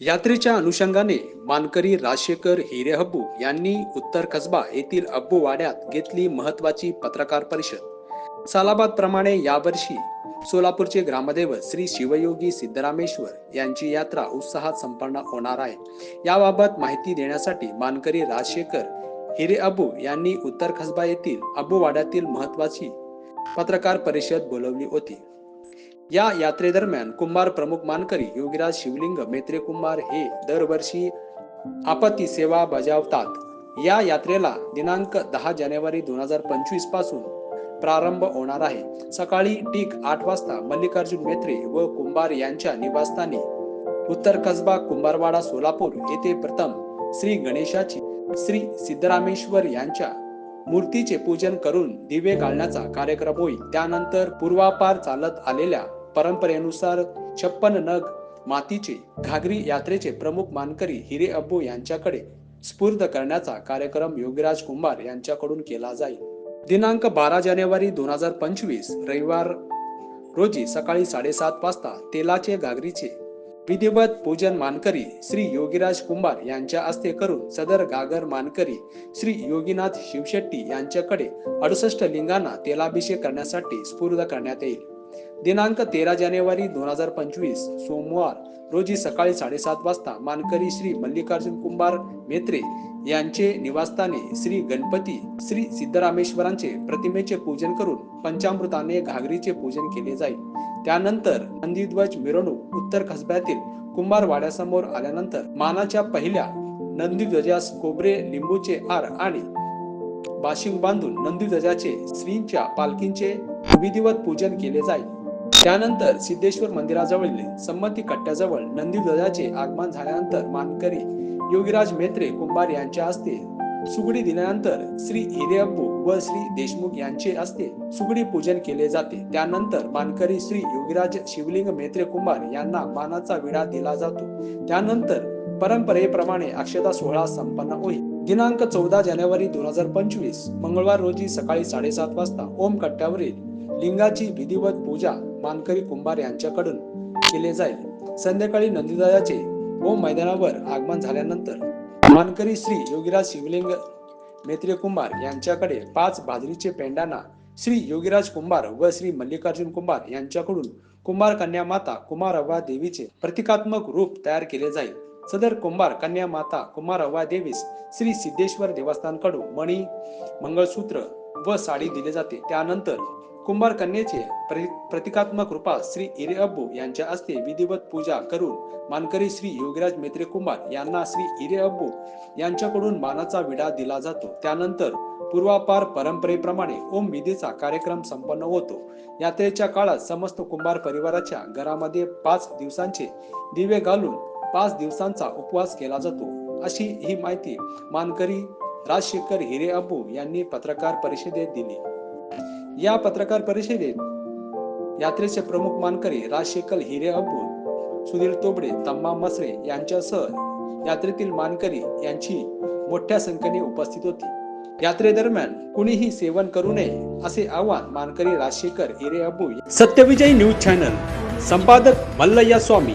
यात्रेच्या अनुषंगाने मानकरी राशेकर हिरे हब्बू यांनी उत्तर कसबा येथील अब्बू वाड्यात घेतली महत्वाची पत्रकार परिषद. सालाबाद प्रमाणे यावर्षी सोलापूरचे ग्रामदैवत श्री शिवयोगी सिद्धरामेश्वर यांची यात्रा उत्साहात संपन्न होणार आहे. याबाबत माहिती देण्यासाठी मानकरी राजशेखर हिरे अबू यांनी उत्तर खसबा येथील अबू वाड्यातील महत्वाची पत्रकार परिषद बोलवली होती. या यात्रेदरम्यान कुंभार प्रमुख मानकरी योगीराज शिवलिंग मेत्रे कुंभार हे दरवर्षी आपत्ती सेवा बजावतात. या यात्रेला दिनांक दहा जानेवारी दोन हजार पंचवीसपासून प्रारंभ होणार आहे. सकाळी ठीक आठ वाजता मल्लिकार्जुन मेत्रे व कुंभार यांच्या निवासस्थानी उत्तर कसबा कुंभारवाडा सोलापूर येथे प्रथम श्री गणेशाची श्री सिद्धरामेश्वर यांच्या मूर्तीचे पूजन करून दिवे घालण्याचा कार्यक्रम होईल. त्यानंतर पूर्वापार चालत आलेल्या परंपरेनुसार छप्पन नग मातीचे घागरी यात्रेचे प्रमुख मानकरी हिरे अब्बू यांच्याकडे स्फूर्त करण्याचा कार्यक्रम योगीराज कुंभार यांच्याकडून केला जाईल. दिनांक बारा जानेवारी दोन हजार पंचवीस रविवार रोजी सकाळी साडेसात वाजता तेलाचे घागरीचे विधिवत पूजन मानकरी श्री योगीराज कुंभार यांच्या हस्ते करून सदर गागर मानकरी श्री योगीनाथ शिवशेट्टी यांच्याकडे अडुसष्ट लिंगांना तेलाभिषेक करण्यासाठी स्फूर्त करण्यात येईल. दिनांक तेरा जानेवारी दोन हजार पंचवीस सोमवार रोजी सकाळी साडेसात वाजता मानकरी श्री मल्लिकार्जुन कुंभार मेत्रे यांचे निवासस्थानी श्री गणपती श्री सिद्धरामेश्वरांचे प्रतिमेचे पूजन करून पंचामृताने घागरीचे पूजन केले जाईल. त्यानंतर नंदीध्वज मिरवणूक उत्तर कसब्यातील कुंभारवाड्यासमोर आल्यानंतर मानाच्या पहिल्या नंदीध्वजास कोबरे लिंबूचे आर आणि बाशिंग बांधून नंदीध्वजाचे श्रींच्या पालखींचे विधिवत पूजन केले जाईल. त्यानंतर सिद्धेश्वर मंदिराजवळील संमती कट्ट्याजवळ नंदीध्वजाचे आगमन झाल्यानंतर मानकरी योगीराज मेत्रे कुंभार यांच्या हस्ते सुगडी दिल्यानंतर श्री हिरेअप्पू व श्री देशमुख यांचे हस्ते सुगडी पूजन केले जाते. त्यानंतर मानकरी श्री योगीराज शिवलिंग मेत्रे कुंभार यांना मानाचा विडा दिला जातो. त्यानंतर परंपरेप्रमाणे अक्षता सोहळा संपन्न होईल. दिनांक चौदा जानेवारी दोन हजार पंचवीस मंगळवार रोजी सकाळी साडेसात वाजता ओम कट्ट्यावरील लिंगाची विधिवत पूजा मानकरी कुंभार यांच्याकडून केले जाईल. संध्याकाळी नंदीदादाचे ओम मैदानावर आगमन झाल्यानंतर मानकरी श्री योगीराज शिवलिंग मेत्रे कुंभार यांच्याकडे पाच बाजरीचे पेंडाना श्री योगीराज कुंभार व श्री मल्लिकार्जुन कुंभार यांच्याकडून कुंभार कन्या माता कुमार अव्वा देवीचे प्रतिकात्मक रूप तयार केले जाईल. सदर कुंभार कन्या माता कुमार अव्वा देवीस श्री सिद्धेश्वर देवस्थानकडून मणी मंगळसूत्र व साडी दिले जाते. त्यानंतर कुंभार कन्येचे प्र- प्रतिकात्मक रूपात श्री इरे अब्बू यांच्या हस्ते विधिवत पूजा करून मानकरी श्री योगीराज मेत्रे कुंभार यांना श्री इरे अब्बू यांच्याकडून मानाचा विडा दिला जातो. त्यानंतर पूर्वापार परंपरेप्रमाणे ओम विधीचा कार्यक्रम संपन्न होतो. यात्रेच्या काळात समस्त कुंभार परिवाराच्या घरामध्ये पाच दिवसांचे दिवे घालून पाच दिवसांचा उपवास केला जातो. अशी ही माहिती मानकरी राजशेखर हिरे अबू यांनी पत्रकार परिषदेत दिली. या पत्रकार परिषदेत यात्रेचे प्रमुख मानकरी राजशेखर हिरे अबू सुनील तोबडे तम्मा मसरे यांच्यासह यात्रेतील मानकरी यांची मोठ्या संख्येने उपस्थित होती. यात्रेदरम्यान कुणीही सेवन करू नये असे आवाहन मानकरी राजशेखर हिरे अबू सत्यविजयी न्यूज चॅनल संपादक मल्लय्या स्वामी.